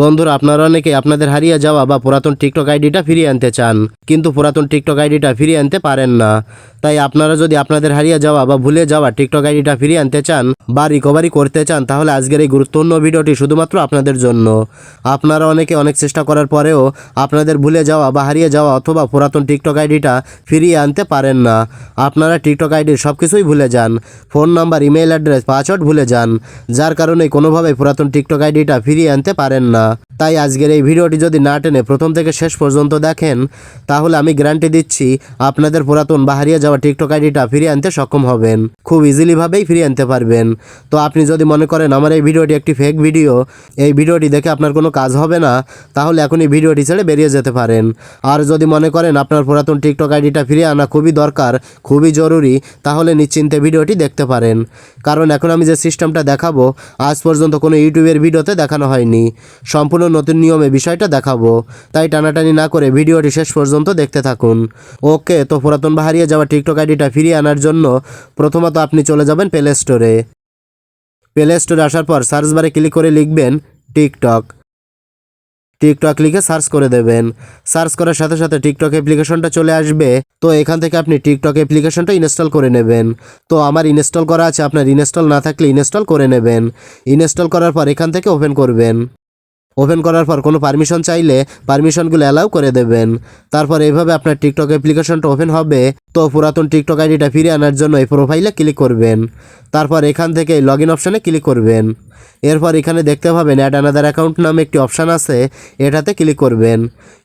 বন্ধুরা, আপনারা অনেকে আপনাদের হারিয়ে যাওয়া বা পুরাতন টিকটক আইডিটা ফিরিয়ে আনতে চান, কিন্তু পুরাতন টিকটক আইডিটা ফিরিয়ে আনতে পারেন না। তাই আপনারা যদি আপনাদের হারিয়ে যাওয়া বা ভুলে যাওয়া টিকটক আইডিটা ফিরিয়ে আনতে চান বা রিকভারি করতে চান, তাহলে আজকের এই গুরুত্বপূর্ণ ভিডিওটি শুধুমাত্র আপনাদের জন্য। আপনারা অনেকে অনেক চেষ্টা করার পরেও আপনাদের ভুলে যাওয়া বা হারিয়ে যাওয়া অথবা পুরাতন টিকটক আইডিটা ফিরিয়ে আনতে পারেন না। আপনারা টিকটক আইডির সব কিছুই ভুলে যান। Phone number email address, password ভুলে যান। যার কারণে কোনোভাবে পুরাতন টিকটক আইডিটা ফিরিয়ে আনতে পারেন না। তাই আজকের এই ভিডিওটি যদি না টেনে প্রথম থেকে শেষ পর্যন্ত দেখেন, তাহলে আমি গ্যারান্টি দিচ্ছি আপনাদের পুরাতন বা হারিয়ে যাওয়া টিকটক আইডিটা ফিরিয়ে আনতে সক্ষম হবেন। খুব ইজিলিভাবেই ফিরিয়ে আনতে পারবেন। তো আপনি যদি মনে করেন আমার এই ভিডিওটি একটি ফেক ভিডিও এই ভিডিওটি দেখে আপনার কোনো কাজ হবে না, তাহলে এখনই ভিডিওটি ছেড়ে বেরিয়ে যেতে পারেন। আর যদি মনে করেন আপনার পুরাতন টিকটক আইডিটা ফিরিয়ে আনা খুবই দরকার, খুবই জরুরি, তাহলে নিশ্চিন্তে ভিডিওটি দেখতে পারেন। কারণ এখন আমি যে সিস্টেমটা দেখাবো, আজ পর্যন্ত কোনো ইউটিউবের ভিডিওতে দেখানো হয়নি। সম্পূর্ণ নতুন নিয়মে বিষয়টা দেখাবো। তাই টানাটানি না করে ভিডিওটি শেষ পর্যন্ত দেখতে থাকুন। ওকে, তো পুরাতন বা হারিয়ে যাওয়া টিকটক আইডিটা ফিরিয়ে আনার জন্য প্রথমত আপনি চলে যাবেন প্লে স্টোরে প্লে স্টোরে আসার পর সার্চ বারে ক্লিক করে লিখবেন টিকটক। টিকটক লিখে সার্চ করে দেবেন। সার্চ করার সাথে সাথে টিকটক অ্যাপ্লিকেশনটা চলে আসবে। তো এখান থেকে আপনি টিকটক অ্যাপ্লিকেশনটা ইনস্টল করে নেবেন। তো আমার ইনস্টল করা আছে, আপনার ইনস্টল না থাকলে ইনস্টল করে নেবেন। ইনস্টল করার পর এখান থেকে ওপেন করবেন। ওপেন করার পর কোনো পারমিশন চাইলে পারমিশনগুলো অ্যালাউ করে দেবেন। তারপর এইভাবে আপনার টিকটক অ্যাপ্লিকেশনটা ওপেন হবে, তো পুরাতন টিকটক আইডিটা ফিরে আনার জন্য এই প্রোফাইলে ক্লিক করবেন। তারপর এখান থেকে লগ ইন অপশানে ক্লিক করবেন। এরপর এখানে দেখতে পাবেন অ্যাড আনাদার অ্যাকাউন্ট নামে একটি অপশান আছে, এটাতে ক্লিক করবেন।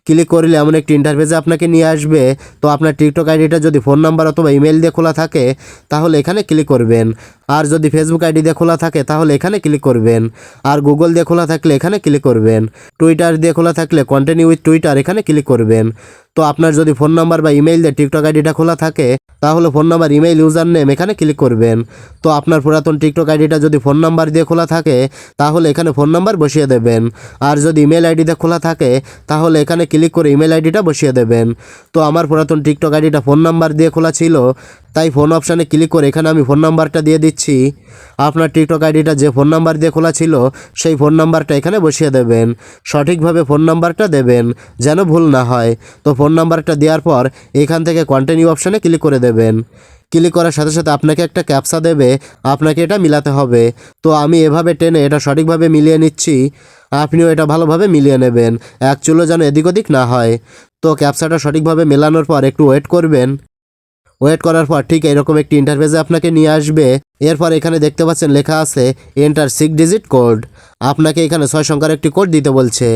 ক্লিক করলে এমন একটি ইন্টারফেসে আপনাকে নিয়ে আসবে। তো আপনার টিকটক আইডিটা যদি ফোন নাম্বার অথবা ইমেল দিয়ে খোলা থাকে, তাহলে এখানে ক্লিক করবেন। আর যদি ফেসবুক আইডি দিয়ে খোলা থাকে, তাহলে এখানে ক্লিক করবেন। আর গুগল দিয়ে খোলা থাকলে এখানে ক্লিক করবেন। টুইটার দিয়ে খোলা থাকলে কন্টিনিউ উইথ টুইটার এখানে ক্লিক করবেন। তো আপনার যদি ফোন নাম্বার বা ইমেল দিয়ে টিকটক আইডিটা খোলা থাকে তাহলে phone number email user name এখানে ক্লিক করবেন। তো আপনার পুরাতন টিকটক আইডিটা যদি ফোন নাম্বার দিয়ে খোলা থাকে, তাহলে এখানে ফোন নাম্বার বসিয়ে দেবেন। আর যদি ইমেল আইডিতে খোলা থাকে, তাহলে এখানে ক্লিক করে ইমেল আইডিটা বসিয়ে দেবেন। তো আমার পুরাতন টিকটক আইডিটা ফোন নাম্বার দিয়ে খোলা ছিল তাই ফোন অপশানে ক্লিক করে এখানে আমি ফোন নাম্বারটা দিয়ে দিচ্ছি। আপনার টিকটক আইডিটা যে ফোন নাম্বার দিয়ে খোলা ছিল, সেই ফোন নাম্বারটা এখানে বসিয়ে দেবেন। সঠিকভাবে ফোন নাম্বারটা দেবেন, যেন ভুল না হয়। তো ফোন নাম্বারটা দেওয়ার পর এখান থেকে কন্টিনিউ অপশানে ক্লিক করে দেবেন। ক্লিক করার সাথে সাথে আপনাকে একটা ক্যাপসা দেবে, আপনাকে এটা মিলাতে হবে। তো আমি এভাবে টেনে এটা সঠিকভাবে মিলিয়ে নিচ্ছি। আপনিও এটা ভালোভাবে মিলিয়ে নেবেন। চুলো যেন এদিক ওদিক না হয়। তো ক্যাপসাটা সঠিকভাবে মেলানোর পর একটু ওয়েট করবেন। ওয়েট করার পর ঠিক এরকম একটি ইন্টারভেসে আপনাকে নিয়ে আসবে। এরপর এখানে দেখতে পাচ্ছেন লেখা আছে এন্টার সিক্স ডিজিট কোড আপনাকে এখানে ছয় সংখ্যার একটি কোড দিতে বলছে।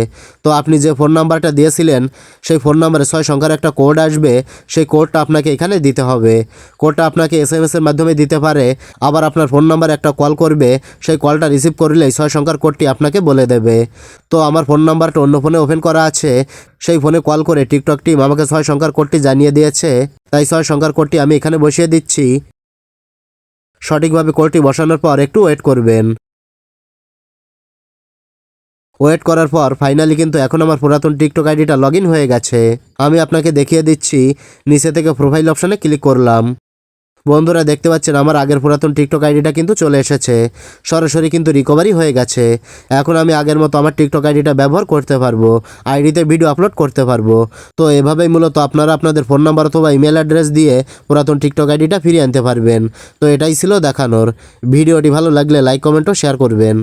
তো আপনি যে ফোন নাম্বারটা দিয়েছিলেন, সেই ফোন নাম্বারে ছয় সংখ্যার একটা কোড আসবে, সেই কোডটা আপনাকে এখানে দিতে হবে। কোডটা আপনাকে এস এম এর মাধ্যমে দিতে পারে, আবার আপনার ফোন নাম্বারে একটা কল করবে, সেই কলটা রিসিভ করলেই ছয় সংখ্যার কোডটি আপনাকে বলে দেবে। তো আমার ফোন নাম্বারটা অন্য ফোনে ওপেন করা আছে, সেই ফোনে কল করে টিকটক টিম আমাকে ছয় সংখ্যার কোডটি জানিয়ে দিয়েছে। তাই ছয় সংখ্যার কোডটি আমি এখানে বসিয়ে দিচ্ছি। সঠিকভাবে কোলটি বসানোর পর একটু ওয়েট করবেন। ওয়েট করার পর ফাইনালি কিন্তু এখন আমার পুরাতন টিকটক আইডিটা লগ হয়ে গেছে। আমি আপনাকে দেখিয়ে দিচ্ছি, নিচে থেকে প্রোফাইল অপশানে ক্লিক করলাম। বন্ধুরা দেখতে পাচ্ছেন আমার আগের পুরাতন টিকটক আইডিটা কিন্তু চলে এসেছে। সরাসরি কিন্তু রিকভারি হয়ে গেছে। এখন আমি আগের মতো আমার টিকটক আইডিটা ব্যবহার করতে পারব আইডিতে ভিডিও আপলোড করতে পারব। তো এভাবেই মূলত আপনারা আপনাদের ফোন নাম্বার অথবা ইমেল অ্যাড্রেস দিয়ে পুরাতন টিকটক আইডিটা ফিরিয়ে আনতে পারবেন। তো এটাই ছিল দেখানোর। ভিডিওটি ভালো লাগলে লাইক কমেন্টও শেয়ার করবেন।